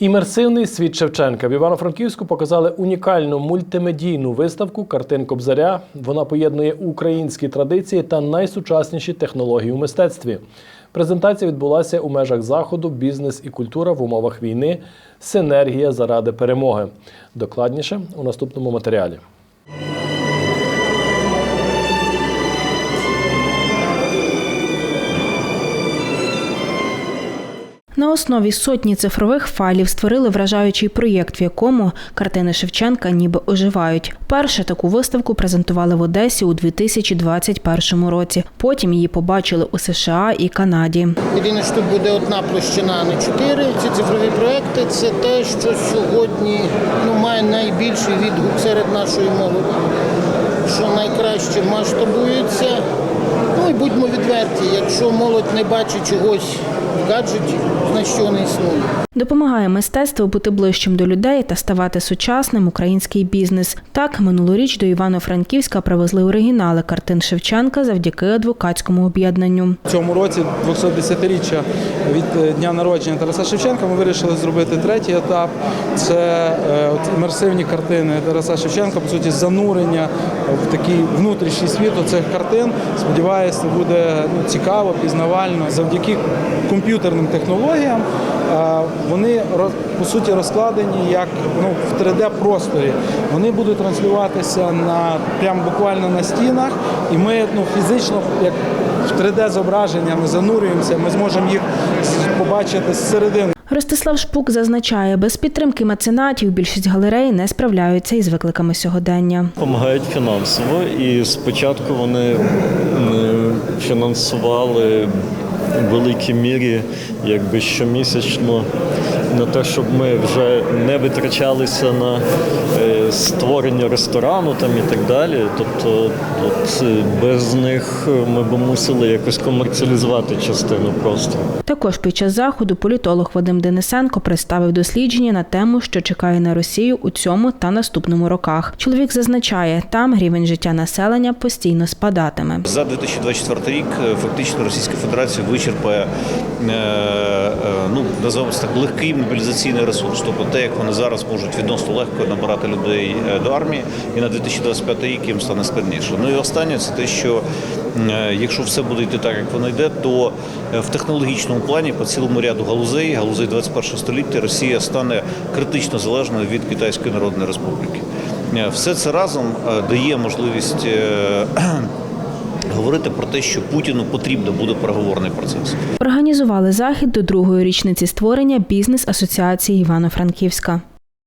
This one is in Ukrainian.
Імерсивний світ Шевченка в Івано-Франківську показали унікальну мультимедійну виставку картин Кобзаря. Вона поєднує українські традиції та найсучасніші технології у мистецтві. Презентація відбулася у межах заходу Бізнес і культура в умовах війни. Синергія заради перемоги. Докладніше у наступному матеріалі. Основі сотні цифрових файлів створили вражаючий проєкт, в якому картини Шевченка ніби оживають. Перше таку виставку презентували в Одесі у 2021 році. Потім її побачили у США і Канаді. Єдине, що тут буде одна площина, а не чотири. Ці цифрові проекти це те, що сьогодні ну, має найбільший відгук серед нашої молоді, що найкраще масштабується. Ну і будьмо відверті, якщо молодь не бачить чогось в гаджеті, значить не існує. Допомагає мистецтву бути ближчим до людей та ставати сучасним український бізнес. Так, минулоріч до Івано-Франківська привезли оригінали картин Шевченка завдяки адвокатському об'єднанню. В цьому році 210-річчя від е, дня народження Тараса Шевченка. Ми вирішили зробити третій етап. Це е, от імерсивні картини Тараса Шевченка, по суті, занурення в такий внутрішній світ цих картин. Сподіваюся, буде ну, цікаво, пізнавально. Завдяки комп'ютерним технологіям е, вони по суті розкладені як ну, в 3D-просторі. Вони будуть транслюватися на прямо буквально на стінах, і ми ну, фізично як в 3D-зображення ми занурюємося, ми зможемо їх з- побачити зсередини. Ростислав Шпук зазначає, без підтримки меценатів більшість галерей не справляються із викликами сьогодення. Допомагають фінансово, і спочатку вони м, фінансували в великій мірі, якби щомісячно, на те, щоб ми вже не витрачалися на е, створення ресторану там і так далі. Тобто, от, е, без них ми б мусили якось комерціалізувати частину просто. Також під час заходу політолог Вадим Денисенко представив дослідження на тему, що чекає на Росію у цьому та наступному роках. Чоловік зазначає, там рівень життя населення постійно спадатиме. За 2024 рік е, фактично Російська Федерація вичерпає це так легкий мобілізаційний ресурс. Тобто те, як вони зараз можуть відносно легко набирати людей е, до армії, і на 2025 рік їм стане складніше. Ну і останнє це те, що е, якщо все буде йти так, як воно йде, то е, в технологічному плані по цілому ряду галузей, галузей 21 століття, Росія стане критично залежною від Китайської Народної Республіки. Все це разом дає можливість. Говорити про те, що Путіну потрібно буде переговорний процес. Організували захід до другої річниці створення бізнес-асоціації Івано-Франківська.